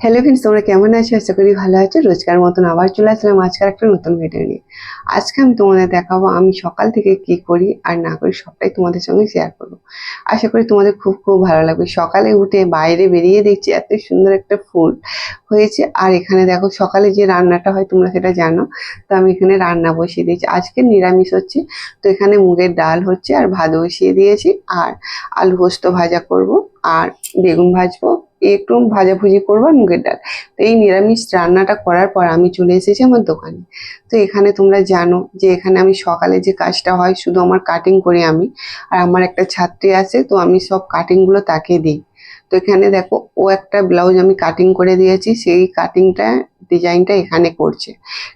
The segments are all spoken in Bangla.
হ্যালো ফ্রেন্ডস তোমরা কেমন আছো? আশা করি ভালো আছো। রোজকার মতন আবার চলে আসলাম আজকের একটা নতুন ভিডিও নিয়ে। আজকে আমি তোমাদের দেখাবো আমি সকাল থেকে কি করি আর না করি সবটাই তোমাদের সঙ্গে শেয়ার করব। আশা করি তোমাদের খুব খুব ভালো লাগবে। সকালে উঠে বাইরে বেরিয়ে দেখছি এত সুন্দর একটা ফুল হয়েছে। আর এখানে দেখো সকালে যে রান্নাটা হয়, তোমরা সেটা জানো। তো আমি এখানে রান্না বসিয়ে দিয়েছি। আজকে নিরামিষ হচ্ছে। তো এখানে মুগের ডাল হচ্ছে আর ভাত বসিয়ে দিয়েছি। আর আলু পোস্ত ভাজা করব। আর বেগুন ভাজবো। একটু ভাজাভুজি করব আর মুগের ডাল। তো এই নিরামিষ রান্নাটা করার পর আমি চলে এসেছি আমার দোকানে। তো এখানে তোমরা জানো যে এখানে আমি সকালে যে কাজটা হয়, শুধু আমার কাটিং করি আমি। আর আমার একটা ছাত্রী আছে, তো আমি সব কাটিংগুলো তাকে দিই। তো এখানে দেখো, ও একটা ব্লাউজ আমি কাটিং করে দিয়েছি, সেই কাটিংটা ডিজাইনটা এখানে করছে।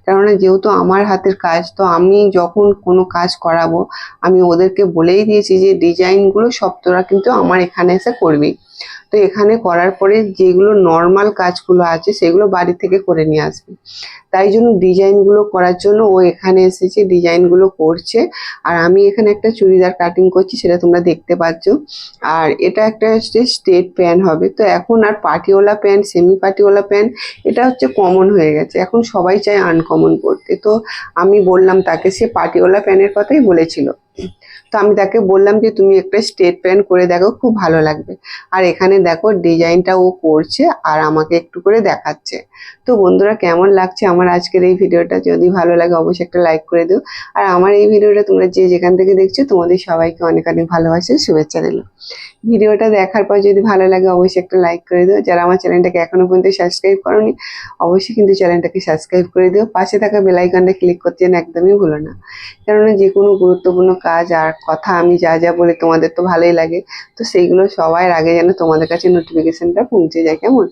কেননা যেহেতু আমার হাতের কাজ, তো আমি যখন কোনো কাজ করাবো, আমি ওদেরকে বলেই দিয়েছি যে ডিজাইনগুলো সব তোরা কিন্তু আমার এখানে এসে করবি। তো এখানে করার পরে যেগুলো নর্মাল কাজগুলো আছে সেগুলো বাড়ি থেকে করে নিয়ে আসবে। তাই জন্য ডিজাইনগুলো করার জন্য ও এখানে এসেছে ডিজাইনগুলো করছে। আর আমি এখানে একটা চুড়িদার কাটিং করছি, সেটা তোমরা দেখতে পাচ্ছ। আর এটা একটা হচ্ছে স্টেট প্যান্ট হবে। তো এখন আর পার্টিওয়ালা প্যান্ট সেমি পার্টিওয়ালা প্যান্ট এটা হচ্ছে কমন হয়ে গেছে। এখন সবাই চায় আনকমন পড়তে তো আমি বললাম, তাকে সে পার্টিওয়ালা প্যান্টের কথাই বলেছিল। তো আমি তাকে বললাম যে, তুমি একটা স্টেট প্যান্ট করে দেখো, খুব ভালো লাগবে। আর এখানে দেখো ডিজাইনটা ও করছে আর আমাকে একটু করে দেখাচ্ছে। তো বন্ধুরা, কেমন লাগছে? আমার আজকের এই ভিডিওটা। যদি ভালো লাগে, অবশ্যই একটা লাইক করে দিও। আর আমার এই ভিডিওটা তোমরা যে যেখান থেকে দেখছ, তোমাদের সবাইকে অনেক অনেক ভালোবাসে, শুভেচ্ছা দিল ভিডিওটা দেখার পর যদি ভালো লাগে, অবশ্যই একটা লাইক করে দিও। যারা আমার চ্যানেলটাকে এখনও পর্যন্ত সাবস্ক্রাইব করনি, অবশ্যই কিন্তু চ্যানেলটাকে সাবস্ক্রাইব করে দিও। পাশে থাকা বেলাইকনটা ক্লিক করতে যেন একদমই ভুলো না। কেননা যে কোনো গুরুত্বপূর্ণ কাজ আর কথা আমি যা যা বলি, তোমাদের তো ভালোই লাগে। তো সেইগুলো সবার আগে যেন তোমাদের কাছে নোটিফিকেশনটা পৌঁছে যায়, কেমন?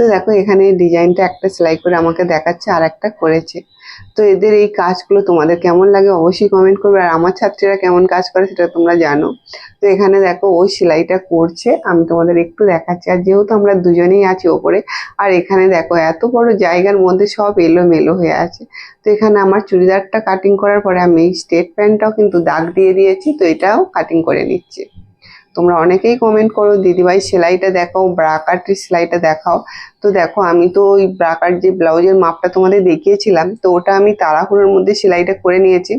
তো দেখো, এখানে ডিজাইনটা একটা সেলাই করে আমাকে দেখাচ্ছে আর একটা করেছে। তো এদের এই কাজগুলো তোমাদের কেমন লাগে অবশ্যই কমেন্ট করবে। আর আমার ছাত্রীরা কেমন কাজ করে সেটা তোমরা জানো। তো এখানে দেখো, ওই সেলাইটা করছে, আমি তোমাদের একটু দেখাচ্ছি। আর যেহেতু আমরা দুজনেই আছি ওপরে, আর এখানে দেখো, এত বড় জায়গার মধ্যে সব এলোমেলো হয়ে আছে। তো এখানে আমার চুড়িদারটা কাটিং করার পরে আমি স্টেট প্যান্টটাও কিন্তু দাগ দিয়ে দিয়েছি, তো এটাও কাটিং করে নিচ্ছে। তোমরা অনেকেই কমেন্ট করো, দিদিভাই, সেলাইটা দেখাও ব্রাকারটির সেলাইটা দেখাও। তো দেখো, আমি তো ওই ব্রাকার যে ব্লাউজের মাপটা তোমাদের দেখিয়েছিলাম, তো ওটা আমি তাড়াহুড়োর মধ্যে সেলাইটা করে নিয়েছি।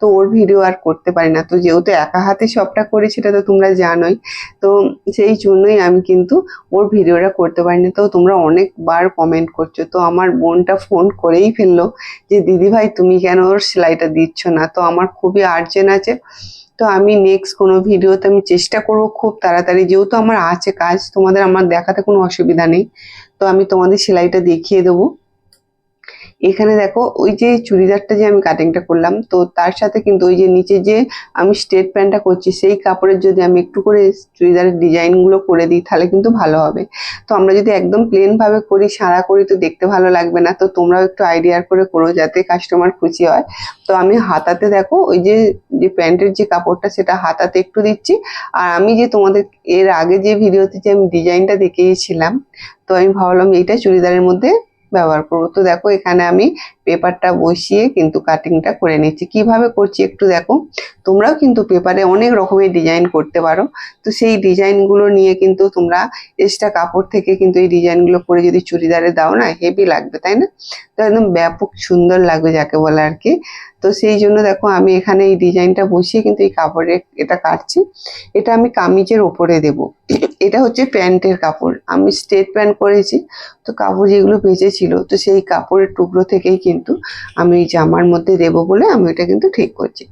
তো ওর ভিডিও আর করতে পারি না। তো যেহেতু একা হাতে সবটা করি, সেটা তো তোমরা জানোই। তো সেই জন্যই আমি কিন্তু ওর ভিডিওটা করতে পারিনি তো তোমরা অনেকবার কমেন্ট করছ। তো আমার বোনটা ফোন করেই ফেলল যে দিদিভাই তুমি কেন ওর সেলাইটা দিচ্ছ না? তো আমার খুবই আর্জেন্ট আছে। তো আমি নেক্সট কোনো ভিডিওতে আমি চেষ্টা করব খুব তাড়াতাড়ি। যেহেতু আমার আছে কাজ, তোমাদের আমার দেখাতে কোনো অসুবিধা নেই। তো আমি তোমাদের সেলাইটা দেখিয়ে দেবো। এখানে দেখো, ওই যে চুড়িদারটা যে আমি কাটিংটা করলাম, তো তার সাথে কিন্তু ওই যে নিচে যে আমি স্ট্রেট প্যান্টটা করছি, সেই কাপড়ের যদি আমি একটু করে চুড়িদারের ডিজাইনগুলো করে দিই, তাহলে কিন্তু ভালো হবে। তো আমরা যদি একদম প্লেনভাবে করি সারা করি, তো দেখতে ভালো লাগবে না। তো তোমরাও একটু আইডিয়ার করে করো, যাতে কাস্টমার খুশি হয়। তো আমি হাতাতে দেখো, ওই যে যে প্যান্টের যে কাপড়টা, সেটা হাতাতে একটু দিচ্ছি। আর আমি যে তোমাদের, এর আগে যে ভিডিওতে যে আমি ডিজাইনটা দেখিয়েছিলাম, তো আমি ভাবলাম এইটা চুড়িদারের মধ্যে ব্যবহার করব। তো দেখো, এখানে আমি পেপারটা বসিয়ে কিন্তু কাটিংটা করে নিচ্ছি। কীভাবে করছি একটু দেখো। তোমরাও কিন্তু পেপারে অনেক রকমের ডিজাইন করতে পারো। তো সেই ডিজাইনগুলো নিয়ে কিন্তু তোমরা এক্সট্রা কাপড় থেকে কিন্তু এই ডিজাইনগুলো করে যদি চুড়িদারে দাও না হেভি লাগবে, তাই না? তো একদম ব্যাপক সুন্দর লাগবে যাকে বলে আর কি। তো সেই জন্য দেখো, আমি এখানে এই ডিজাইনটা বসিয়ে কিন্তু এই কাপড়ে এটা কাটছি। এটা আমি কামিজের ওপরে দেব। এটা হচ্ছে প্যান্টের কাপড়। আমি স্টেট প্যান্ট করেছি তো কাপড় যেগুলো বেঁচেছিল তো সেই কাপড়ের টুকরো থেকেই কিন্তু আমি জামার মধ্যে দেব বলে আমি এটা কিন্তু ঠিক করছি।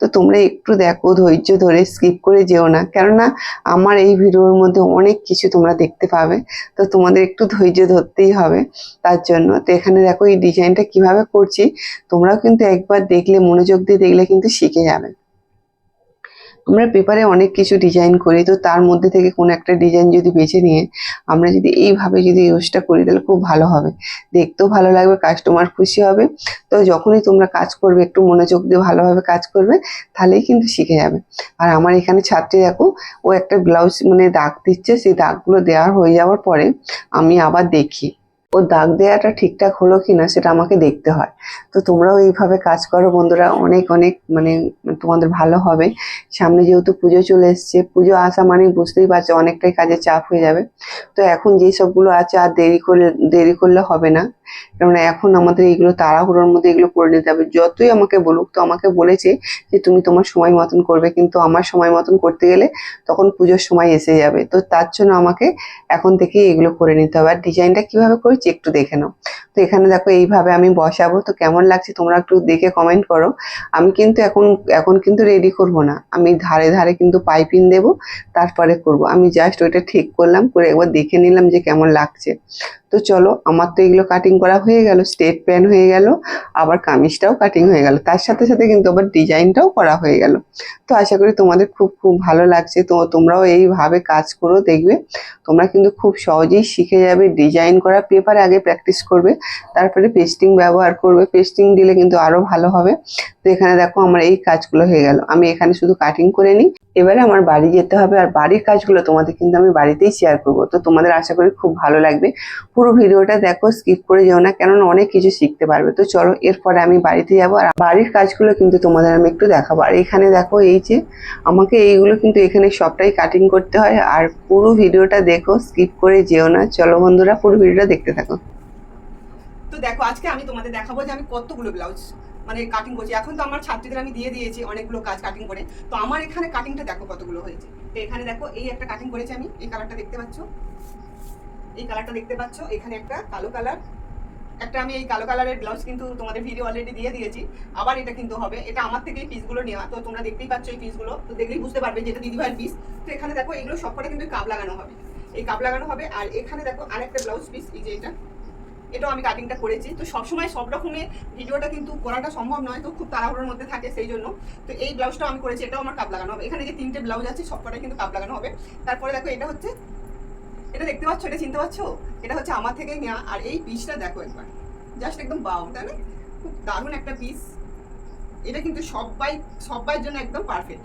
তো তোমরা একটু দেখো, ধৈর্য ধরে স্কিপ করে যেও না। কেননা আমার এই ভিডিওর মধ্যে অনেক কিছু তোমরা দেখতে পাবে, তো তোমাদের একটু ধৈর্য ধরতেই হবে তার জন্য। তো এখানে দেখো এই ডিজাইনটা কীভাবে করছি, তোমরাও কিন্তু একবার দেখলে, মনোযোগ দিয়ে দেখলে কিন্তু শিখে যাবে। আমরা পেপারে অনেক কিছু ডিজাইন করি, তো তার মধ্যে থেকে কোনো একটা ডিজাইন যদি বেছে নিয়ে আমরা যদি এইভাবে যদি ইউজটা করি, তাহলে খুব ভালো হবে। দেখতেও ভালো লাগবে কাস্টমার খুশি হবে। তো যখনই তোমরা কাজ করবে, একটু মনোযোগ দিয়ে ভালোভাবে কাজ করবে, তাহলেই কিন্তু শিখে যাবে। আর আমার এখানে ছাত্রী দেখো, ও একটা ব্লাউজ মানে দাগ দিচ্ছে, সেই দাগগুলো দেওয়ার হয়ে যাওয়ার পরে আমি আবার দেখি। ও দাগ দেওয়াটা ঠিকঠাক হলো কিনা সেটা আমাকে দেখতে হয়। তো তোমরাও এইভাবে কাজ করো বন্ধুরা, অনেক অনেক মানে তোমাদের ভালো হবে। সামনে যেহেতু পুজো চলে এসছে, পুজো আসা মানে বুঝতেই পারছ অনেকটাই কাজে চাপ হয়ে যাবে। তো এখন যেই সবগুলো আছে আর দেরি করলে দেরি করলে হবে না। কারণ এখন আমাদের এইগুলো তাড়াহুড়োর মধ্যে এগুলো করে নিতে হবে। যতই আমাকে বলুক, তো আমাকে বলেছে যে তুমি তোমার সময় মতন করবে, কিন্তু আমার সময় মতন করতে গেলে তখন পুজোর সময় এসে যাবে। তো তার জন্য আমাকে এখন থেকে এগুলো করে নিতে হবে। আর ডিজাইনটা কীভাবে করেছি একটু দেখে নাও। তো এখানে দেখো, এইভাবে আমি বসাবো। তো কেমন লাগছে তোমরা একটু দেখে কমেন্ট করো। আমি কিন্তু এখন এখন কিন্তু রেডি করব না। আমি ধারে ধারে কিন্তু পাইপিং দেবো, তারপরে করব। আমি জাস্ট ওইটা ঠিক করলাম, করে একবার দেখে নিলাম যে কেমন লাগছে। তো চলো, আমার তো এগুলো কাটিং করা হয়ে গেল স্টেট প্যান হয়ে গেল, আবার কামিজটাও কাটিং হয়ে গেল। তার সাথে সাথে কিন্তু আবার ডিজাইনটাও করা হয়ে গেল। তো আশা করি তোমাদের খুব খুব ভালো লাগছে। তো তোমরাও এইভাবে কাজ করো, দেখবে। তোমরা কিন্তু খুব সহজেই শিখে যাবে ডিজাইন করা পেপারে আগে প্র্যাকটিস করবে, তারপরে পেস্টিং ব্যবহার করবে। পেস্টিং দিলে কিন্তু আরও ভালো হবে। তো এখানে দেখো আমার এই কাজগুলো হয়ে গেল। আমি এখানে শুধু কাটিং করে নিই। এবারে আমার বাড়ি যেতে হবে। আর বাড়ির কাজগুলো তোমাদের কিন্তু আমি বাড়িতেই শেয়ার করব। তো তোমাদের আশা করি খুব ভালো লাগবে। পুরো ভিডিওটা দেখো স্কিপ করে যেও না। কেননা অনেক কিছু শিখতে পারবে। তো চলো, এরপরে আমি বাড়িতে যাব। আর বাড়ির কাজগুলো কিন্তু তোমাদের আমি একটু দেখাবো। আর এখানে দেখো এই যে, আমাকে এইগুলো কিন্তু এখানে সবটাই কাটিং করতে হয়। আর পুরো ভিডিওটা দেখো স্কিপ করে যেও না। চলো বন্ধুরা, পুরো ভিডিওটা দেখতে থাকো। তো দেখো, আজকে আমি তোমাদের দেখাবো যে আমি কতগুলো ব্লাউজ মানে কাটিং করছি। এখন তো আমার ছাত্রীদের আমি দিয়ে দিয়েছি অনেকগুলো কাজ কাটিং করে। তো আমার এখানে কাটিংটা দেখো কতগুলো হয়েছে। তো এখানে দেখো, এই একটা কাটিং করেছি আমি, এই কালারটা দেখতে পাচ্ছ? এই কালারটা দেখতে পাচ্ছ? এখানে একটা কালো কালার একটা আমি এই কালো কালারের ব্লাউজ কিন্তু তোমাদের ভিডিও অলরেডি দিয়ে দিয়েছি। আবার এটা কিন্তু হবে। এটা আমার থেকে এই পিসগুলো নেওয়া। তো তোমরা দেখতেই পাচ্ছ এই পিসগুলো তো দেখলেই বুঝতে পারবে যে এটা দিদিভাইয়ের পিস তো এখানে দেখো, এগুলো সবকটা কিন্তু কাপ লাগানো হবে। এই কাপ লাগানো হবে। আর এখানে দেখো আরেকটা ব্লাউজ পিস এই যে এটা। এটাও আমি কাটিংটা করেছি। তো সবসময় সব রকমের ভিডিওটা কিন্তু করাটা সম্ভব নয়, তো খুব তাড়াহুড়োর মধ্যে থাকে সেই জন্য। তো এই ব্লাউজটাও আমি করেছি, এটাও আমার কাপ লাগানো হবে। এখানে যে তিনটে ব্লাউজ আছে, সবকটাই কিন্তু কাপ লাগানো হবে। তারপরে দেখো, এটা হচ্ছে, এটা দেখতে পাচ্ছ? এটা চিনতে পারছ? এটা হচ্ছে আমার থেকে নেওয়া আর এই পিসটা দেখো একবার। জাস্ট একদম বাউ, তাই না? খুব দারুণ একটা পিস এটা কিন্তু সবাই সবার জন্য একদম পারফেক্ট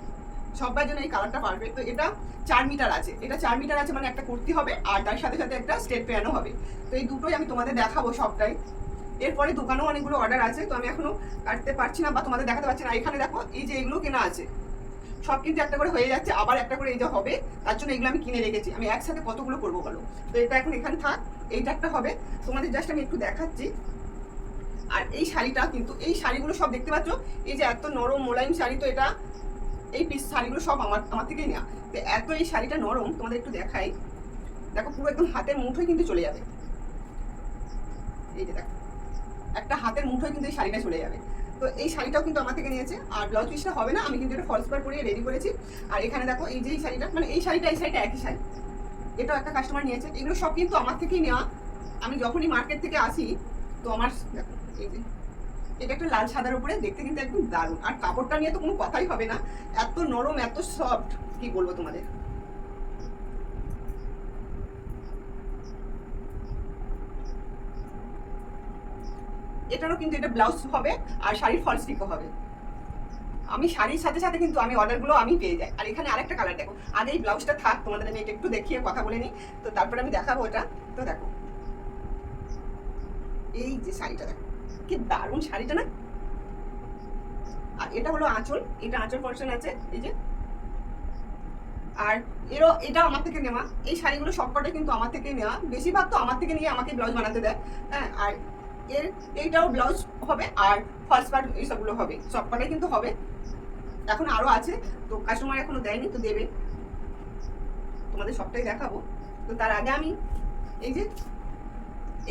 সবার জন্য এই কালারটা পারফেক্ট তো এটা চার মিটার আছে। এটা চার মিটার আছে মানে একটা কুর্তি হবে, আর তার সাথে সাথে একটা স্টেট প্যানও হবে। তো এই দুটোই আমি তোমাদের দেখাবো সবটাই। এরপরে দোকানেও অনেকগুলো অর্ডার আছে, তো আমি এখনও কাটতে পারছি না বা তোমাদের দেখাতে পারছি না। এখানে দেখো, এই যে এগুলো কেনা আছে। সব কিন্তু একটা করে হয়ে যাচ্ছে, আবার একটা করে এই যে হবে। তার জন্য এগুলো আমি কিনে রেখেছি। আমি একসাথে কতগুলো করব বলো? তো এটা এখন এখানে থাক, এইটা একটা হবে। তোমাদের জাস্ট আমি একটু দেখাচ্ছি। আর এই শাড়িটা কিন্তু, এই শাড়িগুলো সব দেখতে পাচ্ছ? এই যে এত নরম মোলায়েম শাড়ি, তো এটা এই পিস শাড়িগুলো সব আমার আমার থেকেই নেওয়া তো এত এই শাড়িটা নরম, তোমাদের একটু দেখাই। দেখো, পুরো একদম হাতের মুঠোয় কিন্তু চলে যাবে। এই যে দেখো, একটা হাতের মুঠোয় কিন্তু এই শাড়িটা চলে যাবে। তো এই শাড়িটাও কিন্তু আমার থেকে নিয়েছে, আর ব্লাউজ পিসটা হবে না, আমি কিন্তু এটা ফলস পার করিয়ে রেডি করেছি। আর এখানে দেখো, এই যে এই শাড়িটা মানে এই শাড়িটা এই শাড়িটা একই শাড়ি। এটাও একটা কাস্টমার নিয়েছে। এগুলো সব কিন্তু আমার থেকেই নেওয়া। আমি যখনই মার্কেট থেকে আসি, তো আমার, দেখো, এই যে এটা একটা লাল সাদার উপরে, দেখতে কিন্তু একদম দারুণ। আর কাপড়টা নিয়ে তো কোনো কথাই হবে না। এত নরম, এত সফট কি বলব তোমাদের? এটারও কিন্তু এটা ব্লাউজ হবে, আর শাড়ির ফলস পিকও হবে। আমি শাড়ির সাথে সাথে কিন্তু আমি অর্ডারগুলো আমি পেয়ে যাই। আর এখানে আরেকটা কালার দেখো। আগে এই ব্লাউজটা থাক, তোমাদের আমি এটা একটু দেখিয়ে কথা বলে নিই। তো তারপরে আমি দেখাবো এটা তো দেখো। এই যে শাড়িটা দেখো। কি দারুণ শাড়িটা না? আর এটা হলো আঁচল, এটা আঁচল পোর্শন আছে, এই যে। আর এরও, এটা আমার থেকে নেওয়া। এই শাড়িগুলো সবকটাই কিন্তু আমার থেকে নেওয়া। বেশিরভাগ তো আমার থেকে নিয়ে আমাকে ব্লাউজ বানাতে দেয়। হ্যাঁ আর এর, এইটাও ব্লাউজ হবে, আর ফার্স্ট পার্ট এইসবগুলো হবে। সবকটাই কিন্তু হবে। এখন আরও আছে, তো কাস্টমার এখনও দেয়নি, তো দেবে। তোমাদের সবটাই দেখাবো। তো তার আগে আমি, এই যে,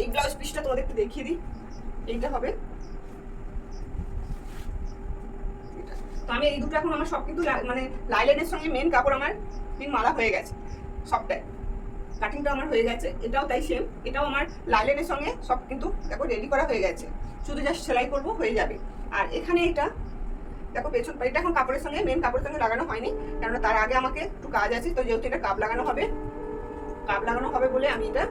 এই ব্লাউজ পিসটা তোমাদের একটু দেখিয়ে দিই। এইটা হবে। তো আমি এই দুটো এখন আমার সব কিন্তু মানে লাইলেনের সঙ্গে মেন কাপড় আমার মালা হয়ে গেছে, সবটাই। কাটিংটা আমার হয়ে গেছে, এটাও তাই সেম এটাও আমার লাইলেনের সঙ্গে সব কিন্তু দেখো রেডি করা হয়ে গেছে। শুধু জাস্ট সেলাই করব, হয়ে যাবে। আর এখানে এটা, দেখো পেছন এটা এখন কাপড়ের সঙ্গে মেন কাপড়ের সঙ্গে লাগানো হয়নি, কেননা তার আগে আমাকে একটু কাজ আছে, তো যেহেতু এটা কাপ লাগানো হবে, কাপ লাগানো হবে বলে আমি এটা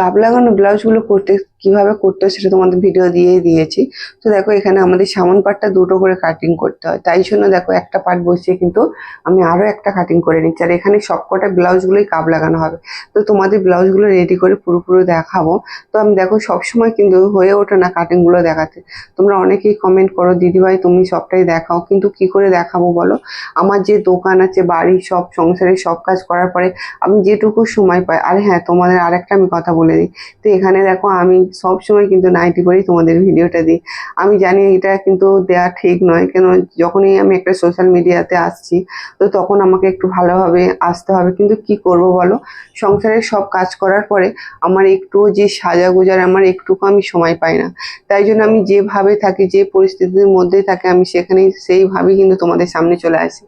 কাপ লাগানো ব্লাউজগুলো করতে কীভাবে করতে হয় সেটা তোমাদের ভিডিও দিয়েই দিয়েছি। তো দেখো, এখানে আমাদের সামন পাটটা দুটো করে কাটিং করতে হয়। তাই জন্য দেখো, একটা পার্ট বসিয়ে কিন্তু আমি আরও একটা কাটিং করে নিচ্ছি। আর এখানে সবকটা ব্লাউজগুলোই কাপ লাগানো হবে। তো তোমাদের ব্লাউজগুলো রেডি করে পুরোপুরি দেখাবো। তো আমি দেখো, সবসময় কিন্তু হয়ে ওঠে না কাটিংগুলো দেখাতে। তোমরা অনেকেই কমেন্ট করো, দিদিভাই, তুমি সবটাই দেখাও, কিন্তু কি করে দেখাবো বলো? আমার যে দোকান আছে বাড়ি সব সংসারে সব কাজ করার পরে আমি যেটুকু সময় পাই। আর হ্যাঁ তোমাদের আরেকটা আমি কথা বলে দিই। তো এখানে দেখো, আমি সব সময় কিন্তু নাইটি করেই তোমাদের ভিডিওটা দিই। আমি জানি এটা কিন্তু দেওয়া ঠিক নয়, কেন যখনই আমি একটা সোশ্যাল মিডিয়াতে আসছি, তো তখন আমাকে একটু ভালোভাবে আসতে হবে। কিন্তু কি করব বলো? সংসারের সব কাজ করার পরে আমার একটু যে সাজা গোজার আমার একটুকু আমি সময় পাই না। তাই জন্য আমি যেভাবে থাকি, যে পরিস্থিতির মধ্যে থাকে, আমি সেখানেই সেইভাবেই কিন্তু তোমাদের সামনে চলে আসি।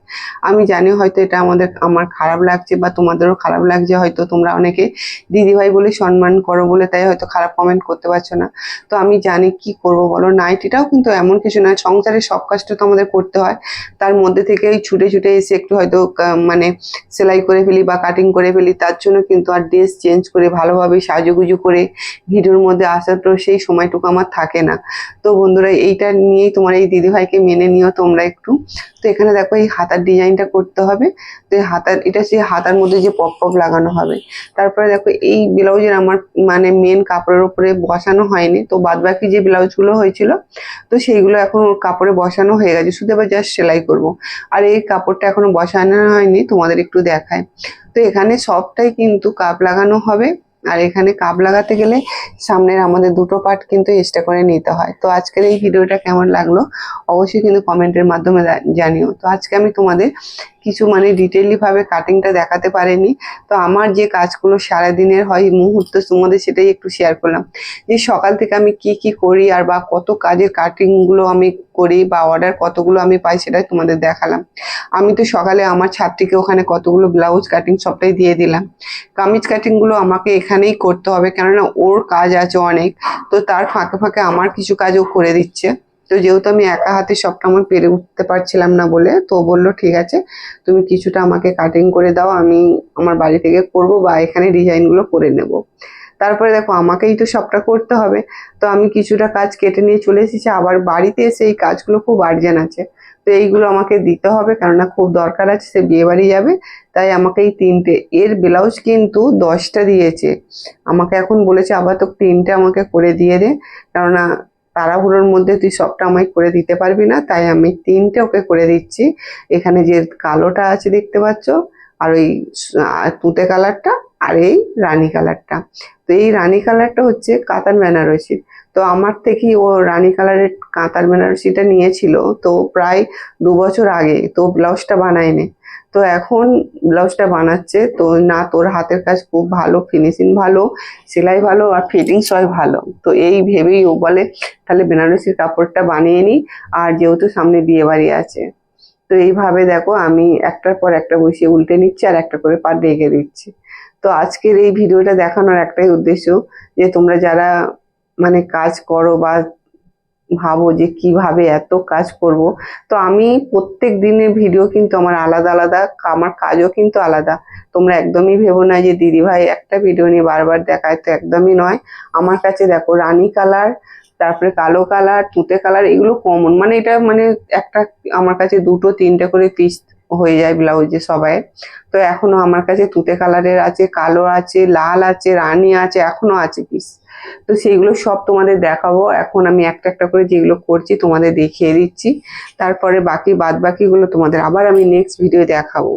আমি জানি হয়তো এটা আমাদের, আমার খারাপ লাগছে বা তোমাদেরও খারাপ লাগছে, হয়তো তোমরা অনেকে দিদিভাই বলে সম্মান করো বলে, তাই হয়তো খারাপ কমেন্ট করতে পারছ না। তো আমি জানি কি করব বলো? নাইটিটাও কিন্তু এমন কিছু নয়, সংসারের সব কাজটা তো আমাদের করতে হয়। তার মধ্যে থেকে এই ছুটে ছুটে এসে একটু হয়তো মানে সেলাই করে ফেলি বা কাটিং করে ফেলি, তার জন্য কিন্তু আর ড্রেস চেঞ্জ করে ভালোভাবে সাজুগুজু করে ভিডিওর মধ্যে আসার তো সেই সময়টুকু আমার থাকে না। তো বন্ধুরা, এইটা নিয়েই তোমার এই দিদিভাইকে মেনে নিও তোমরা একটু। এখানে দেখো এই হাতার ডিজাইনটা করতে হবে। তো এই হাতার, এটা সেই হাতার মধ্যে যে পপ পপ লাগানো হবে। তারপরে দেখো এই ব্লাউজের আমার মানে মেন কাপড়ের উপরে বসানো হয়নি। তো বাদ বাকি যে ব্লাউজগুলো হয়েছিল, তো সেইগুলো এখন ওর কাপড়ে বসানো হয়ে গেছে। শুধু এবার জাস্ট সেলাই করব। আর এই কাপড়টা এখনও বসানো হয়নি, তোমাদের একটু দেখায় তো এখানে সবটাই কিন্তু কাপ লাগানো হবে। আর এখানে কাপ লাগাতে গেলে সামনের আমাদের দুটো পার্ট কিন্তু এক্সট্রা করে নিতে হয়। তো আজকের এই ভিডিওটা কেমন লাগল? অবশ্যই কিন্তু কমেন্টের মাধ্যমে জানিও। তো আজকে আমি তোমাদের কিছু মানে ডিটেইলি ভাবে কাটিংটা দেখাতে পারেনি। তো আমার যে কাজগুলো সারাদিনের হয় মুহূর্ত তোমাদের সেটাই একটু শেয়ার করলাম। যে সকাল থেকে আমি কি কি করি আর বা কত কাজের কাটিংগুলো আমি করি বা অর্ডার কতগুলো আমি পাই সেটাই তোমাদের দেখালাম। আমি তো সকালে আমার ছাত্রীকে ওখানে কতগুলো ব্লাউজ কাটিং সবটাই দিয়ে দিলাম। কামিজ কাটিংগুলো আমাকে এখানেই করতে হবে, কেননা ওর কাজ আছে অনেক। তো তার ফাঁকে ফাঁকে আমার কিছু কাজও করে দিচ্ছে। তো যেহেতু আমি একা হাতে সবটা আমার পেরে উঠতে পারছিলাম না বলে, তো বলল, ঠিক আছে, তুমি কিছুটা আমাকে কাটিং করে দাও, আমি আমার বাড়ি থেকে করব বা এখানে ডিজাইনগুলো করে নেব। তারপরে দেখো, আমাকেই তো সবটা করতে হবে। তো আমি কিছুটা কাজ কেটে নিয়ে চলে এসেছি, আবার বাড়িতে এসে এই কাজগুলো খুব আর্জেন্ট আছে। তো এইগুলো আমাকে দিতে হবে, কেননা খুব দরকার আছে, সে বিয়ে বাড়ি যাবে। তাই আমাকে এই তিনটে, এর ব্লাউজ কিন্তু দশটা দিয়েছে। আমাকে এখন বলেছে আবার তো তিনটে আমাকে করে দিয়ে দে। কেননা তাড়াহুড়োর মধ্যে তুই সবটা আমায় করে দিতে পারবি না, তাই আমি তিনটে ওকে করে দিচ্ছি। এখানে যে কালোটা আছে দেখতে পাচ্ছ, আর ওই তুঁতে কালারটা আর এই রানী কালারটা। তো এই রানী কালারটা হচ্ছে কাতান বেনারসি তো আমার থেকেই ও রানী কালারের কাঁতার বেনারসিটা নিয়েছিল, তো প্রায় দু বছর আগে, তো ব্লাউজটা বানায়নি। তো এখন ব্লাউজটা বানাচ্ছে, তো না তোর হাতের কাজ খুব ভালো ফিনিশিং ভালো, সেলাই ভালো আর ফিটিংস হয় ভালো। তো এই ভেবেই ও বলে, তাহলে বেনারসির কাপড়টা বানিয়ে নিই আর যেহেতু সামনে বিয়ে বাড়ি আছে। তো এইভাবে দেখো আমি একটার পর একটা বসিয়ে উল্টে নিচ্ছি আর একটা করে পার রেখে দিচ্ছি। তো আজকের এই ভিডিওটা দেখানোর একটাই উদ্দেশ্য যে তোমরা যারা মানে কাজ করো বা ভাবো যে কীভাবে এত কাজ করব। তো আমি প্রত্যেক দিনের ভিডিও কিন্তু আমার আলাদা আলাদা, আমার কাজও কিন্তু আলাদা। তোমরা একদমই ভেবো না যে দিদি ভাই একটা ভিডিও নিয়ে বারবার দেখায়, তো একদমই নয়। আমার কাছে দেখো রানী কালার, তারপরে কালো কালার, তুতে কালার, এগুলো কমন মানে এটা মানে একটা, আমার কাছে দুটো, তিনটে করে পিস হয়ে যায় ব্লাউজে সবাই। তো এখনও আমার কাছে তুতে কালারের আছে, কালো আছে, লাল আছে, রানী আছে, এখনও আছে পিস তো সেইগুলো সব তোমাদের দেখাবো। এখন আমি একটা একটা করে যেগুলো করছি তোমাদের দেখিয়ে দিচ্ছি। তারপরে বাকি বাদ বাকিগুলো তোমাদের আবার আমি নেক্সট ভিডিও দেখাবো।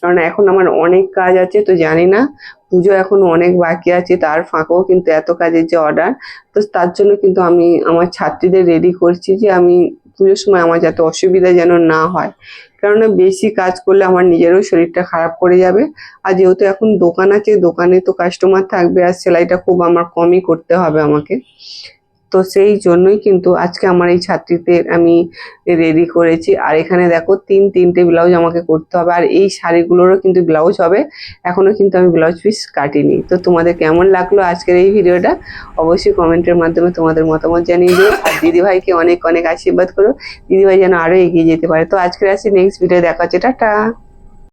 কারণ এখন আমার অনেক কাজ আছে, তো জানি না, পুজো এখন অনেক বাকি আছে তার ফাঁকেও কিন্তু এত কাজের যে অর্ডার তো তার জন্য কিন্তু আমি আমার ছাত্রীদের রেডি করছি যে আমি পুজোর সময় আমার যাতে অসুবিধা যেন না হয়। কেননা বেশি কাজ করলে আমার নিজেরও শরীরটা খারাপ করে যাবে। আর যেহেতু এখন দোকান আছে, দোকানে তো কাস্টমার থাকবে আর সেলাইটা খুব আমার কমই করতে হবে আমাকে। তো সেই জন্যই কিন্তু আজকে আমার এই ছাত্রীদের আমি রেডি করেছি। আর এখানে দেখো তিন, তিনটে ব্লাউজ আমাকে করতে হবে। আর এই শাড়িগুলোরও কিন্তু ব্লাউজ হবে। এখনও কিন্তু আমি ব্লাউজ পিস কাটিনি। তো তোমাদের কেমন লাগল আজকের এই ভিডিওটা? অবশ্যই কমেন্টের মাধ্যমে তোমাদের মতামত জানিয়ে দিও। আর দিদিভাইকে অনেক অনেক আশীর্বাদ করো। দিদিভাই যেন আরও এগিয়ে যেতে পারে। তো আজকের আসি নেক্সট ভিডিও দেখা হচ্ছে। টাটা!